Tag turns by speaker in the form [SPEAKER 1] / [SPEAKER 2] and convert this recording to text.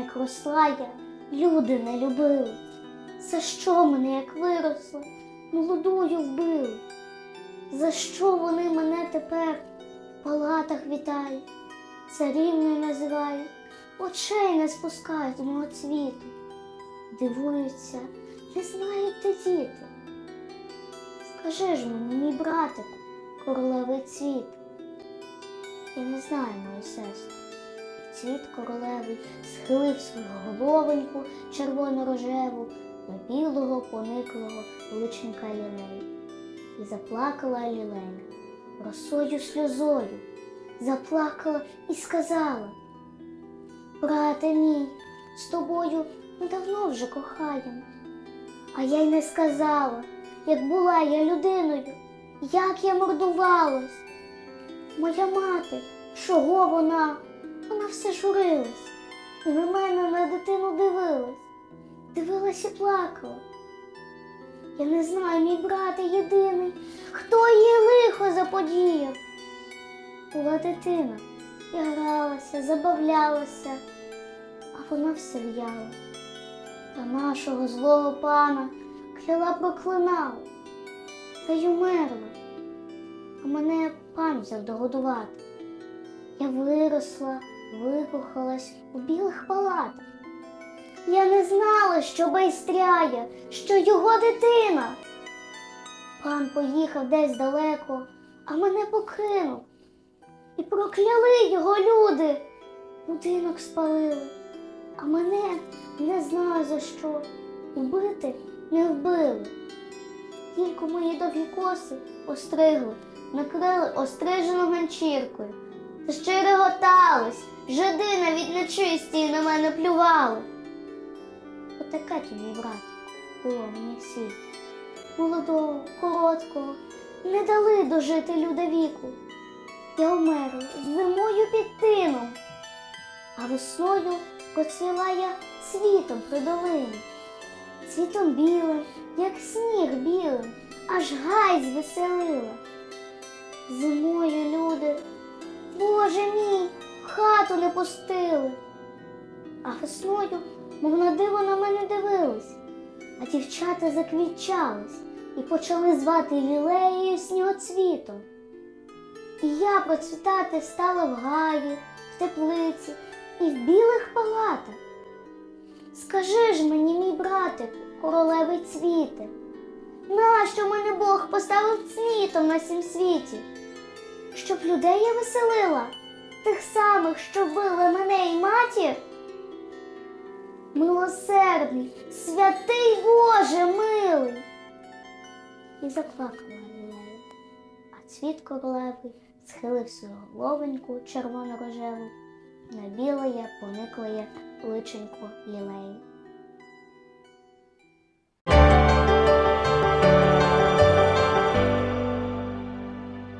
[SPEAKER 1] як росла я, люди не любили. За що мене, як виросла, молодою вбили? За що вони мене тепер в палатах вітають, царівною називають, очей не спускають з мого цвіту, дивуються, не знають де діти. Скажи ж мені, мій братику, королевий цвіт. Я не знаю, мою сестру. Цвіт королевий схилив свою головоньку червоно-рожеву до білого пониклого личника лілеї. І заплакала лілея росою сльозою, заплакала і сказала: Брате мій, з тобою ми давно вже кохаємо. А я й не сказала, як була я людиною, як я мордувалась. Моя мати, чого вона? Вона все журилась і на мене на дитину дивилась, дивилась і плакала. Я не знаю, мій брате єдиний, хто їй лихо заподіяв. Була дитина, я гралася, забавлялася, а вона все в'яла. Та нашого злого пана кляла проклинала, та й умерла, а мене пан взяв догодувати. Я виросла, викохалась у білих палатах. Я не знала, що байстряє, що його дитина. Пан поїхав десь далеко, а мене покинув. І прокляли його люди. Будинок спалили, а мене не знаю за що. Убити не вбили. Тільки мої довгі коси остригли, накрили острижену ганчіркою. Та ще реготались, жиди навіть нечисті на мене плювали. Отаке тобі, брат, було мені в світі. Молодого, короткого, не дали дожити люда віку. Я вмерла зимою під тином, а весною процвіла я цвітом при долині. Цвітом білим, як сніг білим, аж гай звеселила. Зимою люди, Боже мій, хату не пустили. А весною, мов на диво на мене дивились, а дівчата заквітчались і почали звати лілеєю снігоцвітом. І я процвітати стала в гаї, в теплиці і в білих палатах. Скажи ж мені, мій братику, королевий цвіте, нащо мене Бог поставив цвітом на сім світі? Щоб людей я веселила, тих самих, що били мене і матір? Милосердний, святий Боже милий. І заплакала Лілея, а цвіт королеви схилив свою головеньку червоно-рожеву на білоє, пониклоє личенько лілеї.